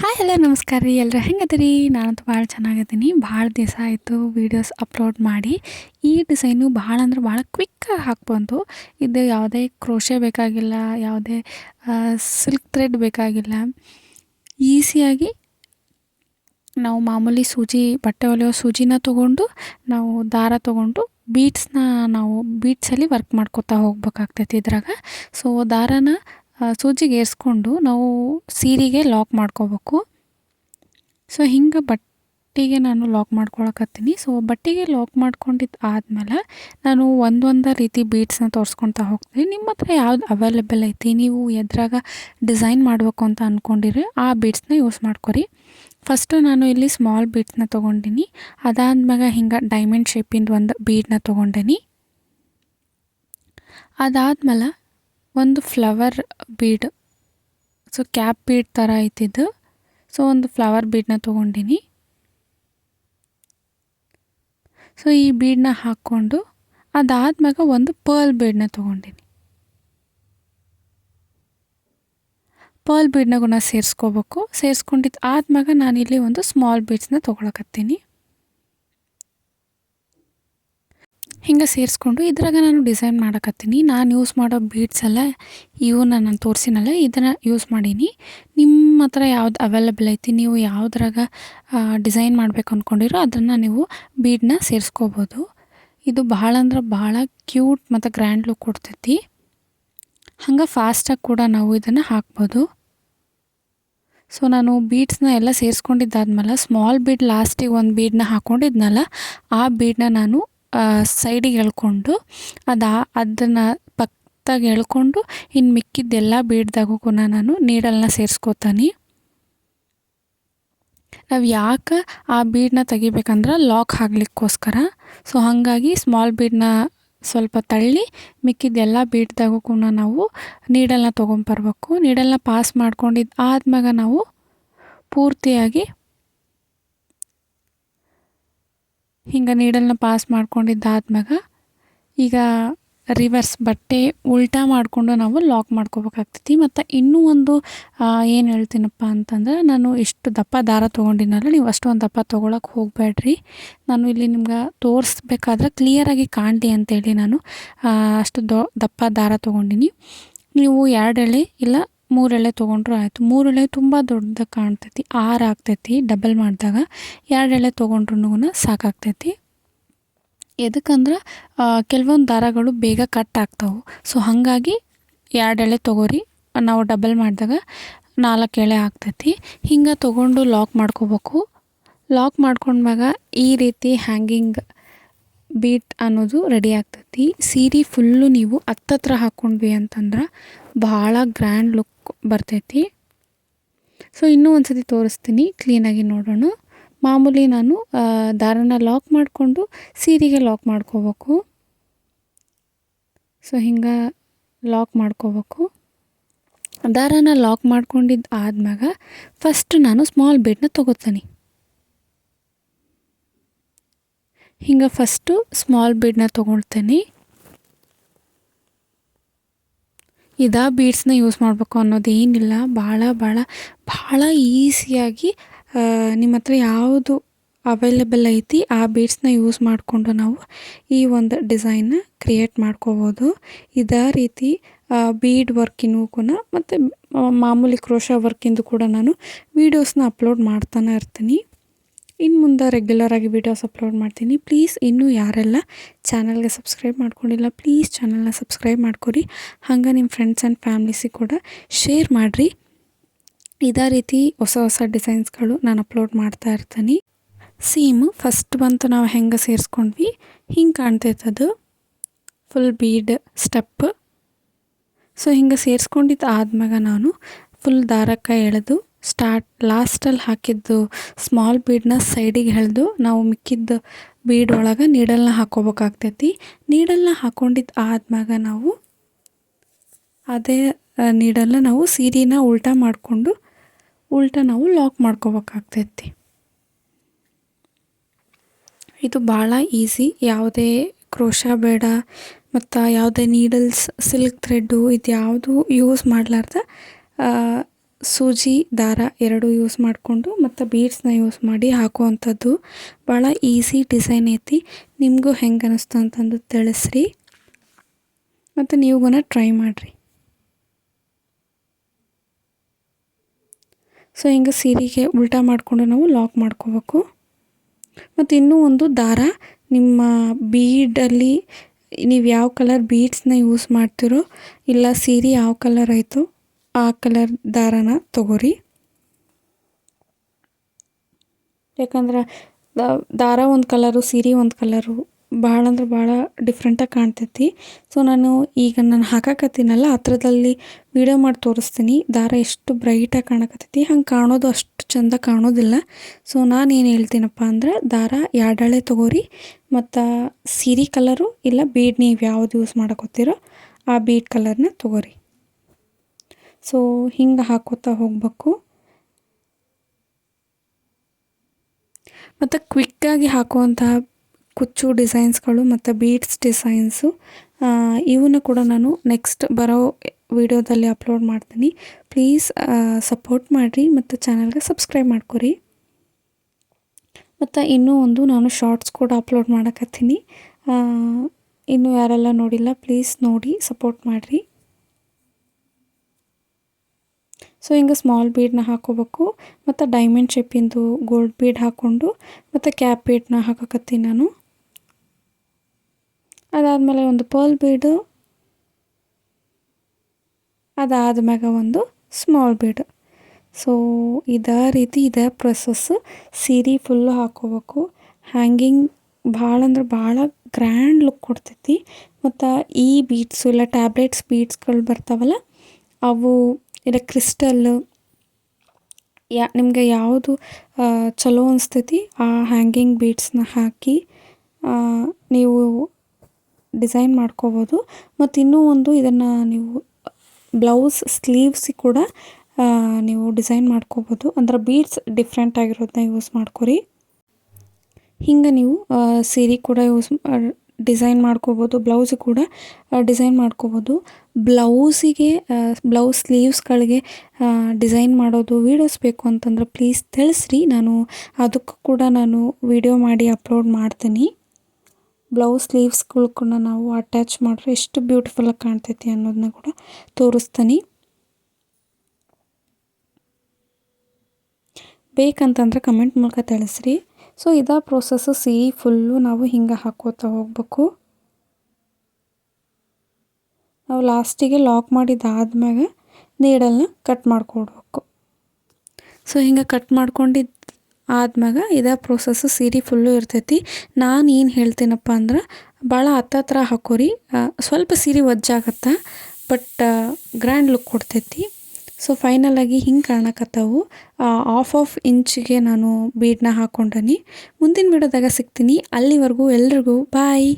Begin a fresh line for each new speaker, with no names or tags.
Hi hello ನಮಸ್ಕಾರ ರೀ. ಎಲ್ಲರೂ ಹೆಂಗದಿರಿ? ನಾನಂತೂ ಭಾಳ ಚೆನ್ನಾಗಿದ್ದೀನಿ. ಭಾಳ ದಿವಸ ಆಯಿತು ವೀಡಿಯೋಸ್ ಅಪ್ಲೋಡ್ ಮಾಡಿ. ಈ ಡಿಸೈನು ಭಾಳ ಅಂದ್ರೆ ಭಾಳ ಕ್ವಿಕ್ ಹಾಕ್ಬಂತು ಇದು ಯಾವುದೇ ಕ್ರೋಶೆ ಬೇಕಾಗಿಲ್ಲ, ಯಾವುದೇ ಸಿಲ್ಕ್ ಥ್ರೆಡ್ ಬೇಕಾಗಿಲ್ಲ. ಈಸಿಯಾಗಿ ನಾವು ಮಾಮೂಲಿ ಸೂಜಿ, ಬಟ್ಟೆ ಹೊಲಿಯೋ ಸೂಜಿನ ತೊಗೊಂಡು ನಾವು ದಾರ ತೊಗೊಂಡು ಬೀಟ್ಸ್ನ ನಾವು ಬೀಟ್ಸಲ್ಲಿ ವರ್ಕ್ ಮಾಡ್ಕೋತಾ ಹೋಗ್ಬೇಕಾಗ್ತೈತಿ ಇದ್ರಾಗ. ಸೊ ದಾರನ ಸೂಜಿಗೆ ಏರಿಸ್ಕೊಂಡು ನಾವು ಸೀರೆಗೆ ಲಾಕ್ ಮಾಡ್ಕೋಬೇಕು. ಸೊ ಹಿಂಗೆ ಬಟ್ಟೆಗೆ ನಾನು ಲಾಕ್ ಮಾಡ್ಕೊಳಕತ್ತೀನಿ. ಸೊ ಬಟ್ಟೆಗೆ ಲಾಕ್ ಮಾಡ್ಕೊಂಡಿದ್ದು ಆದಮೇಲೆ ನಾನು ಒಂದೊಂದು ರೀತಿ ಬೀಡ್ಸ್ನ ತೋರಿಸ್ಕೊತಾ ಹೋಗ್ತೀನಿ. ನಿಮ್ಮ ಹತ್ರ ಯಾವ್ದು ಅವೈಲೇಬಲ್ ಐತಿ? ನೀವು ಎದ್ರಾಗ ಡಿಸೈನ್ ಮಾಡಬೇಕು ಅಂತ ಅಂದ್ಕೊಂಡಿರಿ ಆ ಬೀಡ್ಸ್ನ ಯೂಸ್ ಮಾಡ್ಕೊರಿ. ಫಸ್ಟು ನಾನು ಇಲ್ಲಿ ಸ್ಮಾಲ್ ಬೀಡ್ಸ್ನ ತೊಗೊಂಡಿನಿ. ಅದಾದ್ಮ್ಯಾಗ ಹಿಂಗೆ ಡೈಮಂಡ್ ಶೇಪಿಂದು ಒಂದು ಬೀಡನ್ನ ತೊಗೊಂಡೇನಿ. ಅದಾದ್ಮೇಲೆ ಒಂದು flower bead so cap bead ಥರ ಐತಿದ್ದು ಸೊ ಒಂದು ಫ್ಲವರ್ ಬೀಡನ್ನ ತೊಗೊಂಡಿನಿ. ಸೊ ಈ ಬೀಡನ್ನ ಹಾಕ್ಕೊಂಡು ಅದಾದ್ಮ್ಯಾಗ ಒಂದು ಪರ್ಲ್ ಬೀಡನ್ನ ತೊಗೊಂಡಿನಿ. ಪರ್ಲ್ ಬೀಡ್ನ ಗುಣ ಸೇರಿಸ್ಕೋಬೇಕು. ಸೇರಿಸ್ಕೊಂಡಿದ್ದು ಆದ್ಮ್ಯಾಗ ನಾನಿಲ್ಲಿ ಒಂದು ಸ್ಮಾಲ್ ಬೀಡ್ಸ್ನ ತೊಗೊಳಕತ್ತೀನಿ. ಹಿಂಗೆ ಸೇರಿಸ್ಕೊಂಡು ಇದ್ರಾಗ ನಾನು ಡಿಸೈನ್ ಮಾಡಕತ್ತೀನಿ. ನಾನು ಯೂಸ್ ಮಾಡೋ ಬೀಡ್ಸ್ ಎಲ್ಲ ಇವನ್ನ ನಾನು ತೋರಿಸಿನಲ್ಲ, ಇದನ್ನು ಯೂಸ್ ಮಾಡೀನಿ. ನಿಮ್ಮ ಹತ್ರ ಯಾವ್ದು ಅವೈಲೇಬಲ್ ಐತಿ, ನೀವು ಯಾವುದ್ರಾಗ ಡಿಸೈನ್ ಮಾಡಬೇಕು ಅಂದ್ಕೊಂಡಿರೋ ಅದನ್ನು ನೀವು ಬೀಡನ್ನ ಸೇರಿಸ್ಕೋಬೋದು. ಇದು ಭಾಳ ಅಂದ್ರೆ ಭಾಳ ಕ್ಯೂಟ್ ಮತ್ತು ಗ್ರ್ಯಾಂಡ್ ಲುಕ್ ಕೊಡ್ತೈತಿ. ಹಂಗೆ ಫಾಸ್ಟಾಗಿ ಕೂಡ ನಾವು ಇದನ್ನು ಹಾಕ್ಬೋದು. ಸೊ ನಾನು ಬೀಡ್ಸ್ನ ಎಲ್ಲ ಸೇರಿಸ್ಕೊಂಡಿದ್ದಾದ್ಮೇಲೆ ಸ್ಮಾಲ್ ಬೀಡ್ ಲಾಸ್ಟಿಗೆ ಒಂದು ಬೀಡನ್ನ ಹಾಕ್ಕೊಂಡಿದ್ನಲ್ಲ ಆ ಬೀಡನ್ನ ನಾನು ಸೈಡಿಗೆ ಎಳ್ಕೊಂಡು ಅದು, ಅದನ್ನು ಪಕ್ಕದಾಗ ಎಳ್ಕೊಂಡು ಇನ್ನು ಮಿಕ್ಕಿದ್ದೆಲ್ಲ ಬೀಡ್ದಾಗೂ ಕೂಡ ನಾನು ನೀಡಲ್ನ ಸೇರಿಸ್ಕೋತಾನೆ. ನಾವು ಯಾಕೆ ಆ ಬೀಡನ್ನ ತೆಗಿಬೇಕಂದ್ರೆ ಲಾಕ್ ಆಗ್ಲಿಕ್ಕೋಸ್ಕರ ಸೊ ಹಾಗಾಗಿ ಸ್ಮಾಲ್ ಬೀಡನ್ನ ಸ್ವಲ್ಪ ತಳ್ಳಿ ಮಿಕ್ಕಿದ್ದೆಲ್ಲ ಬೀಡ್ದಾಗೂ ಕೂಡ ನಾವು ನೀಡಲ್ನ ತೊಗೊಂಬರ್ಬೇಕು. ನೀಡಲ್ನ ಪಾಸ್ ಮಾಡ್ಕೊಂಡಿದ್ದು ಆದ್ಮ್ಯಾಗ ನಾವು ಪೂರ್ತಿಯಾಗಿ ಹಿಂಗೆ ನೀಡಲ್ನ ಪಾಸ್ ಮಾಡ್ಕೊಂಡಿದ್ದಾದ್ಮ್ಯಾಗ ಈಗ ರಿವರ್ಸ್ ಬಟ್ಟೆ ಉಲ್ಟಾ ಮಾಡಿಕೊಂಡು ನಾವು ಲಾಕ್ ಮಾಡ್ಕೋಬೇಕಾಗ್ತೈತಿ. ಮತ್ತು ಇನ್ನೂ ಒಂದು ಏನು ಹೇಳ್ತೀನಪ್ಪ ಅಂತಂದ್ರೆ, ನಾನು ಇಷ್ಟು ದಪ್ಪ ದಾರ ತೊಗೊಂಡಿನಲ್ಲ, ನೀವು ಅಷ್ಟೊಂದು ದಪ್ಪ ತೊಗೊಳಕ್ಕೆ ಹೋಗಬೇಡ್ರಿ ನಾನು ಇಲ್ಲಿ ನಿಮ್ಗೆ ತೋರಿಸ್ಬೇಕಾದ್ರೆ ಕ್ಲಿಯರಾಗಿ ಕಾಣಲಿ ಅಂತೇಳಿ ನಾನು ಅಷ್ಟು ದೊ, ದಪ್ಪ ದಾರ ತೊಗೊಂಡಿನಿ. ನೀವು ಎರಡು ಎಳೆ ಇಲ್ಲ ಮೂರು ಎಳೆ ತೊಗೊಂಡ್ರು ಆಯಿತು. ಮೂರು ಎಳೆ ತುಂಬ ದೊಡ್ಡದ ಕಾಣ್ತೈತಿ. ಆರು ಆಗ್ತೈತಿ. ಡಬಲ್ ಮಾಡಿದಾಗ ಎರಡು ಎಳೆ ತೊಗೊಂಡ್ರು ಸಾಕಾಗ್ತೈತಿ ಎದಕ್ಕಂದ್ರೆ ಕೆಲವೊಂದು ದಾರಗಳು ಬೇಗ ಕಟ್ ಆಗ್ತಾವೆ. ಸೊ ಹಾಗಾಗಿ ಎರಡು ಎಳೆ ತೊಗೋರಿ. ನಾವು ಡಬಲ್ ಮಾಡಿದಾಗ ನಾಲ್ಕು ಎಳೆ ಆಗ್ತೈತಿ. ಹಿಂಗೆ ತೊಗೊಂಡು ಲಾಕ್ ಮಾಡ್ಕೋಬೇಕು. ಲಾಕ್ ಮಾಡ್ಕೊಂಡಾಗ ಈ ರೀತಿ ಹ್ಯಾಂಗಿಂಗ್ ಬೀಟ್ ಅನ್ನೋದು ರೆಡಿ ಆಗ್ತೈತಿ. ಸೀರೆ ಫುಲ್ಲು ನೀವು ಹತ್ತತ್ರ ಹಾಕ್ಕೊಂಡ್ವಿ ಅಂತಂದ್ರೆ ಭಾಳ ಗ್ರ್ಯಾಂಡ್ ಲುಕ್ ಬರ್ತೈತಿ. ಸೊ ಇನ್ನೂ ಒಂದು ಸತಿ ತೋರಿಸ್ತೀನಿ ಕ್ಲೀನಾಗಿ ನೋಡೋಣ. ಮಾಮೂಲಿ ನಾನು ದಾರನ ಲಾಕ್ ಮಾಡಿಕೊಂಡು ಸೀರೆಗೆ ಲಾಕ್ ಮಾಡ್ಕೋಬೇಕು. ಸೊ ಹಿಂಗೆ ಲಾಕ್ ಮಾಡ್ಕೋಬೇಕು. ದಾರನ ಲಾಕ್ ಮಾಡ್ಕೊಂಡಿದ್ದು ಆದ್ಮ್ಯಾಗ ಫಸ್ಟ್ ನಾನು ಸ್ಮಾಲ್ ಬೆಡ್ನ ತೊಗೋತೀನಿ. ಹಿಂಗೆ ಫಸ್ಟು ಸ್ಮಾಲ್ ಬೆಡ್ನ ತೊಗೊಳ್ತೀನಿ. ಇದಾ ಬೀಡ್ಸ್ನ ಯೂಸ್ ಮಾಡಬೇಕು ಅನ್ನೋದೇನಿಲ್ಲ ಭಾಳ ಭಾಳ ಭಾಳ ಈಸಿಯಾಗಿ ನಿಮ್ಮ ಹತ್ರ ಯಾವುದು ಅವೈಲೇಬಲ್ ಐತಿ ಆ ಬೀಡ್ಸ್ನ ಯೂಸ್ ಮಾಡಿಕೊಂಡು ನಾವು ಈ ಒಂದು ಡಿಸೈನ್ನ ಕ್ರಿಯೇಟ್ ಮಾಡ್ಕೋಬೋದು. ಇದೇ ರೀತಿ ಬೀಡ್ ವರ್ಕಿನೂ ಕೂಡ ಮತ್ತು ಮಾಮೂಲಿ ಕ್ರೋಶ ವರ್ಕಿಂದು ಕೂಡ ನಾನು ವೀಡಿಯೋಸ್ನ ಅಪ್ಲೋಡ್ ಮಾಡ್ತಾನೆ ಇರ್ತೀನಿ. ಇನ್ನು ಮುಂದೆ ರೆಗ್ಯುಲರಾಗಿ ವೀಡಿಯೋಸ್ ಅಪ್ಲೋಡ್ ಮಾಡ್ತೀನಿ. ಪ್ಲೀಸ್ ಇನ್ನೂ ಯಾರೆಲ್ಲ ಚಾನಲ್ಗೆ ಸಬ್ಸ್ಕ್ರೈಬ್ ಮಾಡ್ಕೊಂಡಿಲ್ಲ ಪ್ಲೀಸ್ ಚಾನಲ್ನ ಸಬ್ಸ್ಕ್ರೈಬ್ ಮಾಡ್ಕೊರಿ ಹಂಗೆ ನಿಮ್ಮ ಫ್ರೆಂಡ್ಸ್ ಆ್ಯಂಡ್ ಫ್ಯಾಮ್ಲೀಸಿಗೆ ಕೂಡ ಶೇರ್ ಮಾಡಿರಿ. ಇದೇ ರೀತಿ ಹೊಸ ಹೊಸ ಡಿಸೈನ್ಸ್ಗಳು ನಾನು ಅಪ್ಲೋಡ್ ಮಾಡ್ತಾ ಇರ್ತೀನಿ. ಸೇಮ್ ಫಸ್ಟ್ ಬಂತು ನಾವು ಹೆಂಗೆ ಸೇರಿಸ್ಕೊಂಡ್ವಿ? ಹಿಂಗೆ ಕಾಣ್ತೈತದು. ಫುಲ್ ಬೀಡ್ ಸ್ಟೆಪ್ ಸೊ ಹಿಂಗೆ ಸೇರಿಸ್ಕೊಂಡಿದ್ದು ಆದ್ಮ್ಯಾಗ ನಾನು ಫುಲ್ ದಾರಕ್ಕೆ ಎಳೆದು ಸ್ಟಾರ್ಟ್ ಲಾಸ್ಟಲ್ಲಿ ಹಾಕಿದ್ದು ಸ್ಮಾಲ್ ಬೀಡನ್ನ ಸೈಡಿಗೆ ಎಳೆದು ನಾವು ಮಿಕ್ಕಿದ್ದು ಬೀಡ್ ಒಳಗೆ ನೀಡಲ್ನ ಹಾಕೋಬೇಕಾಗ್ತೈತಿ ನೀಡಲ್ನ ಹಾಕೊಂಡಿದ್ದು ಆದ್ಮ್ಯಾಗ ನಾವು ಅದೇ ನೀಡಲ್ನ ನಾವು ಸೀರೆನ ಉಲ್ಟಾ ಮಾಡಿಕೊಂಡು ಉಲ್ಟಾ ನಾವು ಲಾಕ್ ಮಾಡ್ಕೋಬೇಕಾಗ್ತೈತಿ. ಇದು ಭಾಳ ಈಸಿ ಯಾವುದೇ ಕ್ರೋಶ ಬೇಡ ಮತ್ತು ಯಾವುದೇ ನೀಡಲ್ಸ್ ಸಿಲ್ಕ್ ಥ್ರೆಡ್ಡು ಇದು ಯಾವುದು ಯೂಸ್ ಮಾಡಲಾರ್ದ ಸೂಜಿ, ದಾರ ಎರಡು ಯೂಸ್ ಮಾಡಿಕೊಂಡು ಮತ್ತು ಬೀಡ್ಸ್ನ ಯೂಸ್ ಮಾಡಿ ಹಾಕುವಂಥದ್ದು. ಭಾಳ ಈಸಿ ಡಿಸೈನ್ ಐತಿ. ನಿಮಗೂ ಹೆಂಗೆ ಅನ್ನಿಸ್ತು ಅಂತಂದು ತಿಳಿಸ್ರಿ. ಮತ್ತು ನೀವು ಟ್ರೈ ಮಾಡಿರಿ. ಸೊ ಹಿಂಗೆ ಸೀರೆಗೆ ಉಲ್ಟಾ ಮಾಡಿಕೊಂಡು ನಾವು ಲಾಕ್ ಮಾಡ್ಕೋಬೇಕು. ಮತ್ತು ಇನ್ನೂ ಒಂದು ದಾರ. ನಿಮ್ಮ ಬೀಡಲ್ಲಿ ನೀವು ಯಾವ ಕಲರ್ ಬೀಡ್ಸ್ನ ಯೂಸ್ ಮಾಡ್ತಿರೋ, ಇಲ್ಲ ಸೀರೆ ಯಾವ ಕಲರ್ ಆಯಿತು ಆ ಕಲರ್ ದಾರನ ತಗೋರಿ. ಯಾಕಂದ್ರೆ ದಾರ ಒಂದು ಕಲರು, ಸೀರೆ ಒಂದು ಕಲರು ಭಾಳ ಅಂದ್ರೆ ಭಾಳ ಡಿಫ್ರೆಂಟಾಗಿ ಕಾಣ್ತೈತಿ. ಸೊ ನಾನು ಈಗ ನಾನು ಹಾಕಾಕತ್ತೀನಲ್ಲ, ಹತ್ರದಲ್ಲಿ ವೀಡಿಯೋ ಮಾಡಿ ತೋರಿಸ್ತೀನಿ. ದಾರ ಎಷ್ಟು ಬ್ರೈಟಾಗಿ ಕಾಣಕತ್ತೈತಿ. ಹಂಗೆ ಕಾಣೋದು ಅಷ್ಟು ಚಂದ ಕಾಣೋದಿಲ್ಲ. ಸೊ ನಾನು ಏನು ಹೇಳ್ತೀನಪ್ಪ ಅಂದ್ರೆ ದಾರ ಎರಡಳೆ ತೊಗೋರಿ, ಮತ್ತು ಸೀರೆ ಕಲರು ಇಲ್ಲ ಬೀಡ್ ನೀವು ಯಾವ್ದು ಯೂಸ್ ಮಾಡಕೋತೀರೋ ಆ ಬೀಡ್ ಕಲರ್ನ ತೊಗೋರಿ. ಸೊ, ಹಿಂಗೆ ಹಾಕೋತಾ ಹೋಗಬೇಕು. ಮತ್ತು ಕ್ವಿಕ್ಕಾಗಿ ಹಾಕುವಂತಹ ಕುಚ್ಚು ಡಿಸೈನ್ಸ್ಗಳು ಮತ್ತು ಬೀಡ್ಸ್ ಡಿಸೈನ್ಸು. ಇವನ್ನ ಕೂಡ ನಾನು ನೆಕ್ಸ್ಟ್ ಬರೋ ವಿಡಿಯೋದಲ್ಲಿ ಅಪ್ಲೋಡ್ ಮಾಡ್ತೀನಿ. ಪ್ಲೀಸ್ ಸಪೋರ್ಟ್ ಮಾಡಿರಿ ಮತ್ತು ಚಾನಲ್ಗೆ ಸಬ್ಸ್ಕ್ರೈಬ್ ಮಾಡ್ಕೊರಿ. ಮತ್ತು ಇನ್ನೂ ಒಂದು ನಾನು ಶಾರ್ಟ್ಸ್ ಕೂಡ ಅಪ್ಲೋಡ್ ಮಾಡಕತ್ತೀನಿ. ಇನ್ನೂ ಯಾರೆಲ್ಲ ನೋಡಿಲ್ಲ ಪ್ಲೀಸ್ ನೋಡಿ ಸಪೋರ್ಟ್ ಮಾಡಿರಿ. ಸೊ ಹಿಂಗೆ ಸ್ಮಾಲ್ ಬೀಡನ್ನ ಹಾಕೋಬೇಕು, ಮತ್ತು ಡೈಮಂಡ್ ಶೇಪಿಂದು ಗೋಲ್ಡ್ ಬೀಡ್ ಹಾಕ್ಕೊಂಡು ಮತ್ತು ಕ್ಯಾಪ್ ಬೀಡನ್ನ ಹಾಕಕತ್ತೀನಿ ನಾನು. ಅದಾದಮೇಲೆ ಒಂದು ಪರ್ಲ್ ಬೀಡು ಅದಾದ್ಮ್ಯಾಗ ಒಂದು ಸ್ಮಾಲ್ ಬೀಡು ಸೊ ಇದೇ ರೀತಿ ಇದೇ ಪ್ರೊಸೆಸ್ ಸೀರೆ ಫುಲ್ಲು ಹಾಕೋಬೇಕು. ಹ್ಯಾಂಗಿಂಗ್ ಭಾಳ ಅಂದ್ರೆ ಭಾಳ ಗ್ರ್ಯಾಂಡ್ ಲುಕ್ ಕೊಡ್ತೈತಿ. ಮತ್ತು ಈ ಬೀಡ್ಸು ಇಲ್ಲ ಟ್ಯಾಬ್ಲೆಟ್ಸ್ ಬೀಡ್ಸ್ಗಳು ಬರ್ತಾವಲ್ಲ, ಅವು ಇಲ್ಲ ಕ್ರಿಸ್ಟಲ್ಲು ಯಾ, ನಿಮಗೆ ಯಾವುದು ಚಲೋ ಅನಿಸ್ತೈತಿ, ಆ ಹ್ಯಾಂಗಿಂಗ್ ಬೀಡ್ಸ್ನ ಹಾಕಿ ನೀವು ಡಿಸೈನ್ ಮಾಡ್ಕೋಬೋದು. ಮತ್ತು ಇನ್ನೂ ಒಂದು ಇದನ್ನು ನೀವು, ಬ್ಲೌಸ್ ಸ್ಲೀವ್ಸಿಗೆ ಕೂಡ ನೀವು ಡಿಸೈನ್ ಮಾಡ್ಕೋಬೋದು. ಅಂದ್ರೆ ಬೀಡ್ಸ್ ಡಿಫ್ರೆಂಟ್ ಆಗಿರೋದನ್ನ ಯೂಸ್ ಮಾಡ್ಕೊರಿ. ಹಿಂಗೆ ನೀವು ಸೀರೆ ಕೂಡ ಯೂಸ್ ಡಿಸೈನ್ ಮಾಡ್ಕೋಬೋದು, ಬ್ಲೌಸ್ ಕೂಡ ಡಿಸೈನ್ ಮಾಡ್ಕೋಬೋದು. ಬ್ಲೌಸಿಗೆ ಬ್ಲೌಸ್ ಸ್ಲೀವ್ಸ್ಗಳಿಗೆ ಡಿಸೈನ್ ಮಾಡೋದು, ವೀಡಿಯೋಸ್ ಬೇಕು ಅಂತಂದ್ರೆ ಪ್ಲೀಸ್ ತಿಳಿಸ್ರಿ. ನಾನು ಅದಕ್ಕೂ ಕೂಡ ನಾನು ವಿಡಿಯೋ ಮಾಡಿ ಅಪ್ಲೋಡ್ ಮಾಡ್ತೀನಿ. ಬ್ಲೌಸ್ ಸ್ಲೀವ್ಸ್ಗಳು ಕೂಡ ನಾವು ಅಟ್ಯಾಚ್ ಮಾಡಿದ್ರೆ ಎಷ್ಟು ಬ್ಯೂಟಿಫುಲ್ಲಾಗಿ ಕಾಣ್ತೈತಿ ಅನ್ನೋದನ್ನ ಕೂಡ ತೋರಿಸ್ತೀನಿ. ಬೇಕಂತಂದ್ರೆ ಕಮೆಂಟ್ ಮೂಲಕ ತಿಳಿಸ್ರಿ. ಸೊ ಇದ ಪ್ರೊಸೆಸ್ಸು ಸೀ ಫುಲ್ಲು ನಾವು ಹಿಂಗೆ ಹಾಕೋತಾ ಹೋಗ್ಬೇಕು. ನಾವು ಲಾಸ್ಟಿಗೆ ಲಾಕ್ ಮಾಡಿದ್ದಾದ್ಮ್ಯಾಗ ನೀಡಲ್ನ ಕಟ್ ಮಾಡ್ಕೊಡ್ಬೇಕು. ಸೊ ಹಿಂಗೆ ಕಟ್ ಮಾಡ್ಕೊಂಡಿದ್ದು ಆದ್ಮ್ಯಾಗ ಇದೇ ಪ್ರೊಸೆಸ್ಸು ಸೀರೆ ಫುಲ್ಲು ಇರ್ತೈತಿ. ನಾನು ಏನು ಹೇಳ್ತೀನಪ್ಪ ಅಂದ್ರೆ ಭಾಳ ಹತ್ತತ್ರ ಹಾಕೋರಿ. ಸ್ವಲ್ಪ ಸೀರೆ ಒಜ್ಜಾಗತ್ತೆ ಬಟ್ ಗ್ರ್ಯಾಂಡ್ ಲುಕ್ ಕೊಡ್ತೈತಿ. ಸೊ ಫೈನಲಾಗಿ ಹಿಂಗೆ ಕಾಣಕತ್ತವು. ಆಫ್ ಆಫ್ ಇಂಚಿಗೆ ನಾನು ಬೀಡನ್ನ ಹಾಕ್ಕೊಂಡನಿ ಮುಂದಿನ ವಿಡಿಯೋದಾಗ ಸಿಗ್ತೀನಿ. ಅಲ್ಲಿವರೆಗೂ ಎಲ್ರಿಗೂ ಬಾಯ್